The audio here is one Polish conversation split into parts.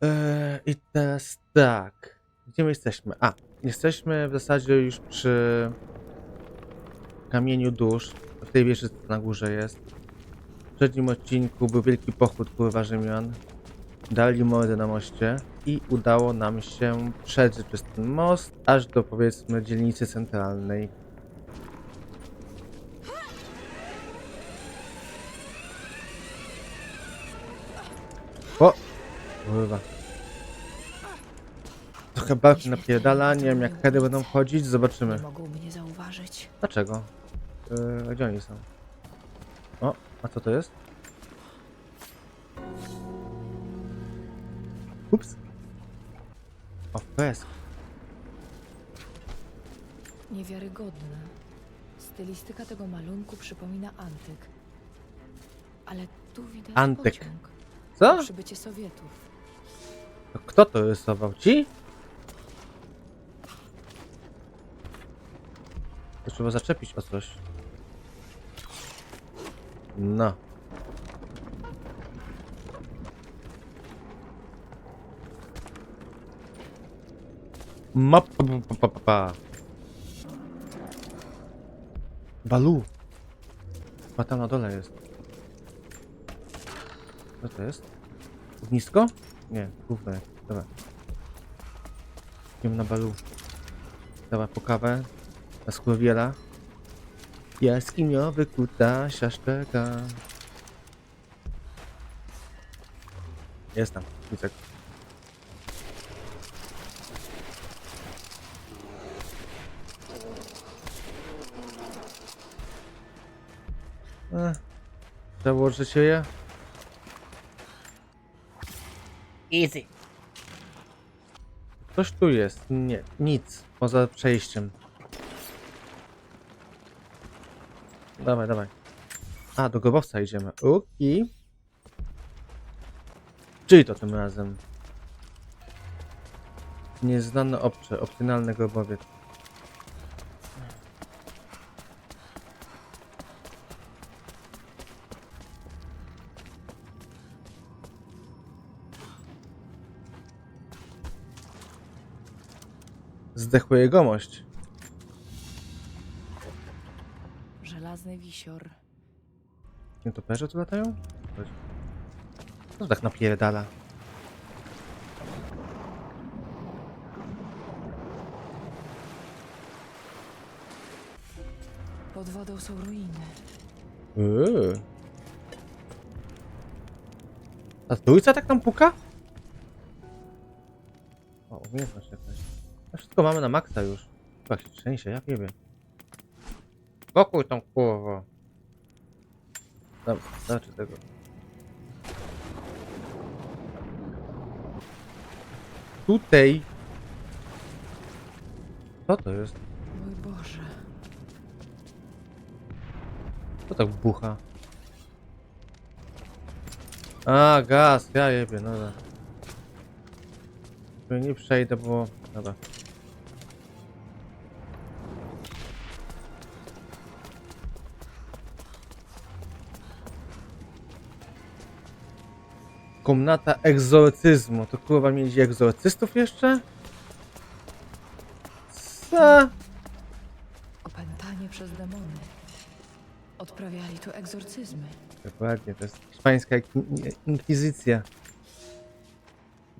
Eee, I teraz tak. Gdzie my jesteśmy? A, jesteśmy w zasadzie już przy kamieniu dusz. W tej wieży co na górze jest. W poprzednim odcinku był wielki pochód pływa Rzymian. Dali mordę na moście i udało nam się przedrzeć przez ten most, aż do powiedzmy dzielnicy centralnej. O! Kurwa. Trochę barki napierdala, nie wiem jak kiedy będą wchodzić, zobaczymy. Mogą mnie zauważyć. Dlaczego? Yy, gdzie oni są? O, a co to jest? Ups. O, fresk. Niewiarygodne. Stylistyka tego malunku przypomina antyk. Ale tu widać Antyk. pociąg. Co? Przybycie Sowietów. To kto to rysował? Ci? Trzeba zaczepić o coś. No. Map. pa, pa, pa, pa, pa. Balu. Chyba tam na dole jest. Co to jest? Ognisko? Nie, jak- Dobra. Idziemy na balu. Dobra, po kawę. Na skłowiela. Jaskiniowy kuta szaszczeka. Jest tam, go. Ech, Założyć je? Easy. Coś tu jest. Nie, nic. Poza przejściem. Dawaj, dawaj. A, do grobowca idziemy. Uki. Czyli to tym razem. Nieznane obcze, opcjonalny grobowiec. Zdechły jegomość. Żelazny wisior. Nietoperze tu latają? Chodź. Co to tak napierdala? Pod wodą są ruiny. Yy. Ta trójca tak tam puka? O, umiejętność jakaś. No wszystko mamy na maksa już. Chyba się trzęsie, ja wiem. Spokój tą kurwo. Dobra, znaczy tego. Tutaj. Co to jest? Mój Boże. Co tak bucha? A, gaz, ja jebie, no dobra. Nie przejdę, bo... Dobra. Komnata egzorcyzmu. To kurwa mieli egzorcystów jeszcze? Co? Opętanie przez demony. Odprawiali tu egzorcyzmy. Dokładnie, to jest hiszpańska in- inkwizycja.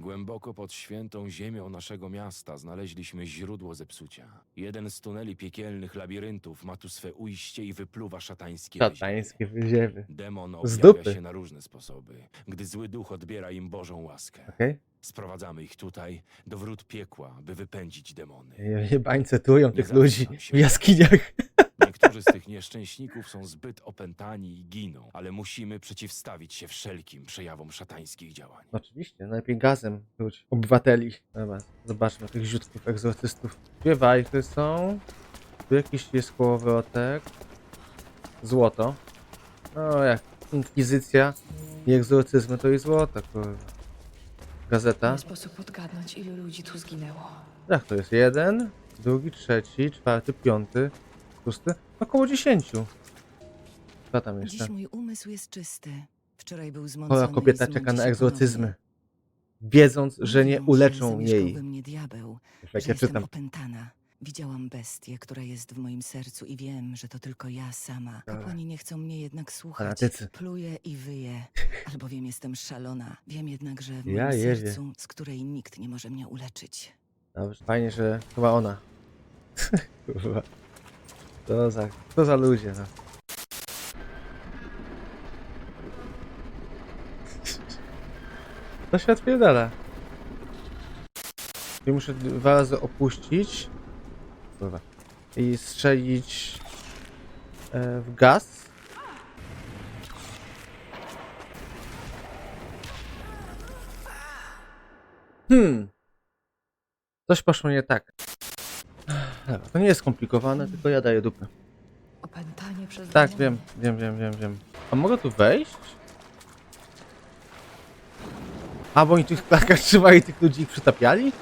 Głęboko pod świętą ziemią naszego miasta znaleźliśmy źródło zepsucia. Jeden z tuneli piekielnych labiryntów ma tu swe ujście i wypluwa szatańskie wyziewy. Szatańskie wyziewy. Demon Z objawia dupy. się na różne sposoby, gdy zły duch odbiera im Bożą łaskę. Okej? Sprowadzamy ich tutaj, do wrót piekła, by wypędzić demony. Okay? Jebańce tują tych ludzi się w jaskiniach. Niektórzy z tych nieszczęśników są zbyt opętani i giną, ale musimy przeciwstawić się wszelkim przejawom szatańskich działań. Oczywiście, najlepiej gazem czuć obywateli. Dobra, zobaczmy tych ziutków egzorcystów. Dwie wajchy są. Tu jakiś jest kołowrotek. Złoto. No jak inkwizycja i egzorcyzmy to i złoto, kurwa. Gazeta. Nie sposób odgadnąć, ilu ludzi tu zginęło. Jak to jest? Jeden, drugi, trzeci, czwarty, piąty, szósty. Około dziesięciu. Co tam jeszcze? Dziś mój umysł jest czysty. Wczoraj był zmącony Chora kobieta i czeka na się egzorcyzmy. ponownie. wiedząc, że nie Mówią, uleczą jej. we mnie diabeł, Jak że ja jestem czytam. opętana. Widziałam bestię, która jest w moim sercu i wiem, że to tylko ja sama. Kapłani nie chcą mnie jednak słuchać. Fanatycy. Pluję i wyję, albowiem jestem szalona. Wiem jednak, że w Ja moim jewie. sercu, z której nikt nie może mnie uleczyć. Dobrze, fajnie, że chyba ona. Kurwa. To za, to za ludzie, no. To się odpierdala. I muszę dwa razy opuścić. Kurwa. I strzelić e, w gaz. Hmm. Coś poszło nie tak. Dobra, To nie jest skomplikowane, tylko ja daję dupę. Opętanie przez Tak, demony. wiem, wiem, wiem, wiem, wiem. A mogę tu wejść? A, bo oni tych klatkach trzymali tych ludzi i ich przytapiali?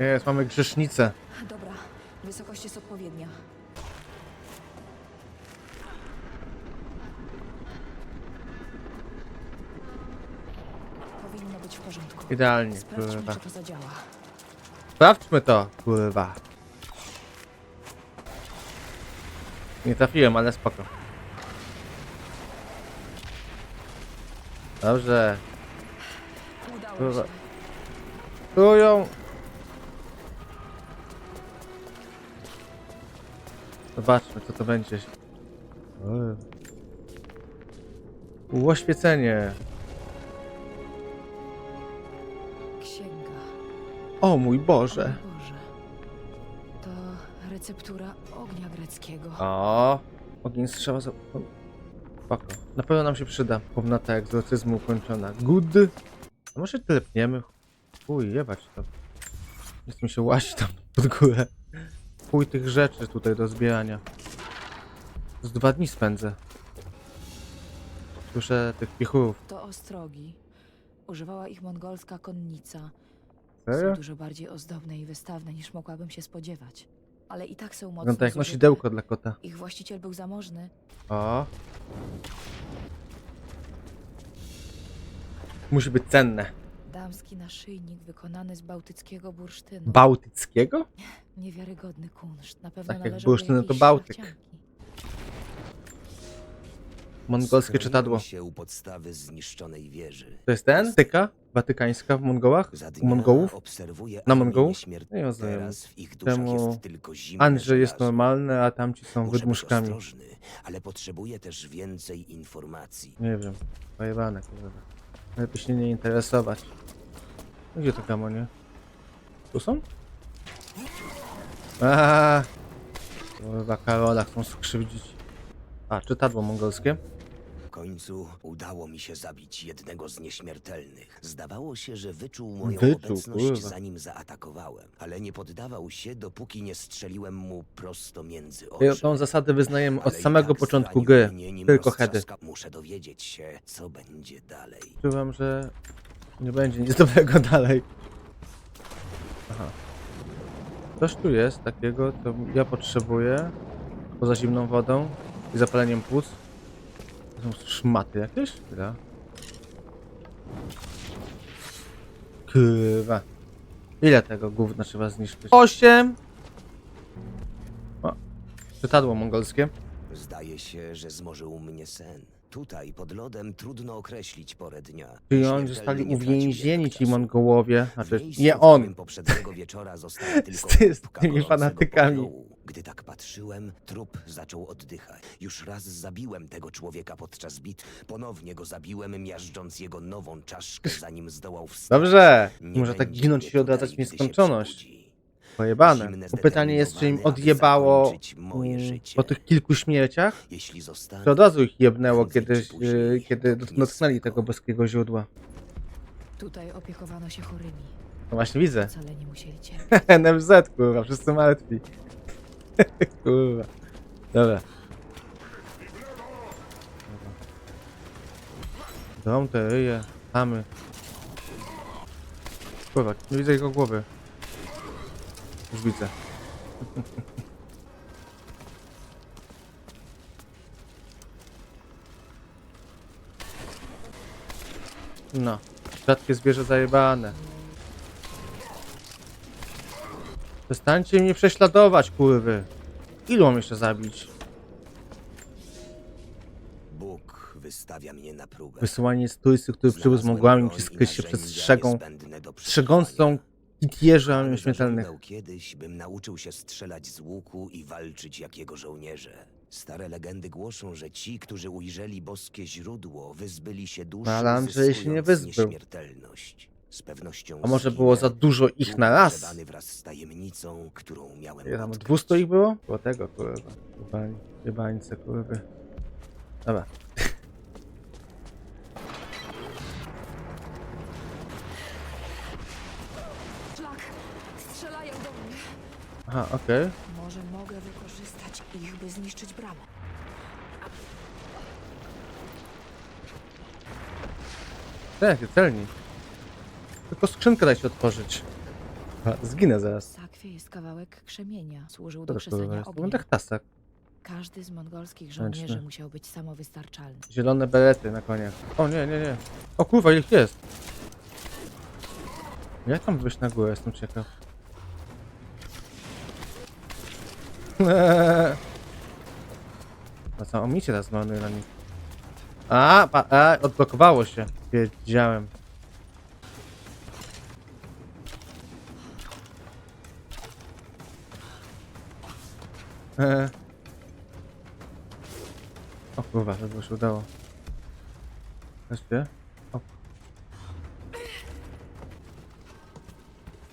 Jest, mamy grzesznicę. Dobra, wysokość jest odpowiednia. Powinno być w porządku. Idealnie, Sprawdźmy, kurwa. czy to zadziała. Sprawdźmy to, kurwa. Nie trafiłem, ale spoko. Dobrze. Udało Kurwa. się. Czują. Zobaczmy, co to będzie. Uoświecenie. O mój Boże. Boże. To receptura ognia greckiego. O, ogień strzała za... Spoko. Na pewno nam się przyda. Komnata egzorcyzmu ukończona. Good. A może telepniemy? Uj, jebać to. Jest mi się łazi tam pod górę. Chuj tych rzeczy tutaj do zbierania. Z dwa dni spędzę. Słyszę tych piechurów. To ostrogi. Używała ich mongolska konnica. Serio? Są dużo bardziej ozdobne i wystawne niż mogłabym się spodziewać. Ale i tak są mocno Wygląda jak zużyte. nosidełko dla kota. Ich właściciel był zamożny. O. Musi być cenne. Damski naszyjnik wykonany z bałtyckiego bursztynu. Bałtyckiego? Niewiarygodny kunszt. Na pewno Tak jak należał bursztyn, no to jakiejś Bałtyk. szlachcianki. Mongolskie czytadło. się u podstawy zniszczonej wieży. To jest ten? Styka? Watykańska w Mongołach? Za U dnia Mongołów? obserwuję Na armię Mongołów? nieśmiertelnych. Nie rozumiem. Teraz w ich duszach Czemu jest tylko zimne Andrzej jest żelazo. normalny, a tamci są Muszę być wydmuszkami. ostrożny, ale potrzebuję też więcej informacji. Nie wiem. Pojebane, kurwa. Lepiej się nie interesować. Gdzie to gamonie? Tu są? Aaaa! Kurwa, Karola chcą skrzywdzić. A, czytadło mongolskie? W końcu udało mi się zabić jednego z nieśmiertelnych. Zdawało się, że wyczuł moją Wyczuł, obecność kurwa. zanim zaatakowałem, ale nie poddawał się, dopóki nie strzeliłem mu prosto między Ja oczy. Tą zasadę wyznajemy od Ale i samego tak początku zranił gry. mnie, nim Tylko heady. roztrzaska- Muszę dowiedzieć się, co będzie dalej. Czułem, że nie będzie nic dobrego dalej. Aha. Coś tu jest takiego, co ja potrzebuję. Poza zimną wodą i zapaleniem płuc. To są szmaty jakieś? Chwila. Kurwa. Ile tego gówna trzeba zniszczyć? Osiem! O, czytadło mongolskie. Zdaje się, że zmorzył mnie sen. Tutaj, pod lodem, trudno określić porę dnia. Czyli oni zostali uwięzieni ci. Mongołowie. Znaczy, nie on. poprzedniego wieczora tylko ty- z tymi fanatykami. popiołu. Gdy tak patrzyłem, trup zaczął oddychać. Już raz zabiłem tego człowieka podczas bitwy. Ponownie go zabiłem, miażdżąc jego nową czaszkę, zanim zdołał wstać. Dobrze. Nie Może tak będzie ginąć mnie się odradzać w tutaj, gdy się nieskończoność. przebudzi. Pojebane. Zimne, Bo pytanie jest, czy im zdeterminowane, aby odjebało zakończyć moje mm, życie. po tych kilku śmierciach, Jeśli zostanę, czy od razu ich jebnęło, prędzej kiedy, później kiedy dotknęli tego boskiego źródła. Tutaj opiekowano się chorymi. No właśnie widzę. Wcale nie musieli cierpieć. NFZ, kurwa, wszyscy martwi. Kurwa. Dobra. Dom te ryje. Kurwa, nie widzę jego głowy. Już widzę. No, rzadkie zwierzę zajebane. Przestańcie mnie prześladować, kurwy. Ilu mam jeszcze zabić? Bóg wystawia mnie na próbę. Wysyłanie strójcy, który przybył z mogłami, ciskać się przed strzegą, strzegącą Ale śmiertelnych. kiedyś, bym nauczył się strzelać z łuku i walczyć jak jego żołnierze. Stare legendy głoszą, że ci, którzy ujrzeli boskie źródło, wyzbyli się duszy, się nie wyzbył. nieśmiertelność. Z pewnością A może było za dużo ich na raz? wraz z tajemnicą, którą miałem Ile tam, odkryć. 200 ich było? Było tego, kurwa. Jebań- Jebańce, kurwy. Dobra. Szlak! Strzelają do mnie! Aha, okej. Może mogę wykorzystać ich, by zniszczyć bramę. Tak, celni. Tylko skrzynkę daj się otworzyć. A, zginę zaraz. Sakwie jest kawałek krzemienia. Służył do to krzesania ognia. Wygląda jak tasak. Każdy z mongolskich Ręczny. żołnierzy musiał być samowystarczalny. Zielone berety na koniach. O nie, nie, nie. O kurwa, ich jest. Jak tam wyjść na górę? Jestem ciekaw. A co, omicie teraz mamy na nich. A, pa, a, odblokowało się. Wiedziałem. Eee. O kurwa, to się udało. Weźcie. O.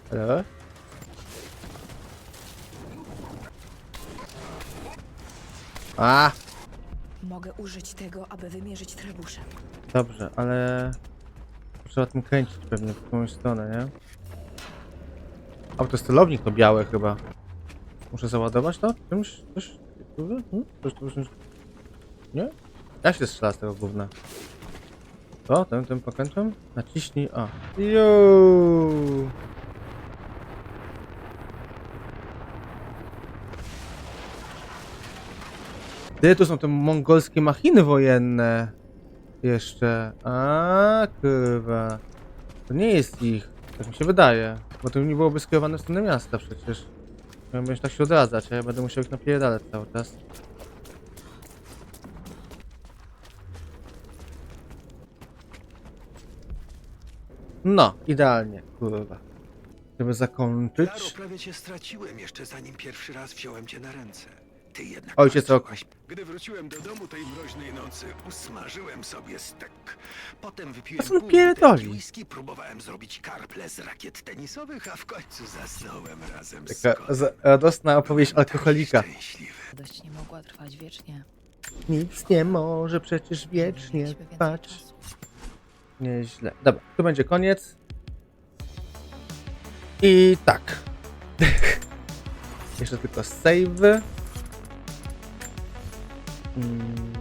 Hello? A, Mogę użyć tego, aby wymierzyć trebuszem. dobrze, ale trzeba tym kręcić pewnie w którąś stronę, nie? A bo to jest celownik to białe chyba. Muszę załadować to? Czymś? Coś? Hmm? Coś tu już... Nie? Ja się strzela z tego gówna. Co? Tym, tym pokrętłem? Naciśnij A. Juuu. Ty, tu są te mongolskie machiny wojenne. Jeszcze. A, kurwa. To nie jest ich. Tak mi się wydaje. Bo to nie byłoby skierowane w stronę miasta przecież. Miałem już tak się odradzać, a ja będę musiał ich napierdalać cały czas. No, idealnie, kurwa. Żeby zakończyć. prawie cię straciłem jeszcze zanim pierwszy raz wziąłem cię na ręce. Ty jednak Ojciec walczyłaś. Gdy wróciłem do domu tej mroźnej nocy, usmażyłem sobie stek. Potem wypiłem Co on pół pierdoli? butelki whisky, próbowałem zrobić karple z rakiet tenisowych, a w końcu zasnąłem razem z Taka kotem. z- radosna opowieść Byłem taki alkoholika. szczęśliwy. Radość nie mogła trwać wiecznie. Nic nie może przecież wiecznie Mieliśmy więcej trwać. czasu. Nieźle. Dobra, tu będzie koniec. I tak. Jeszcze tylko save. Mm.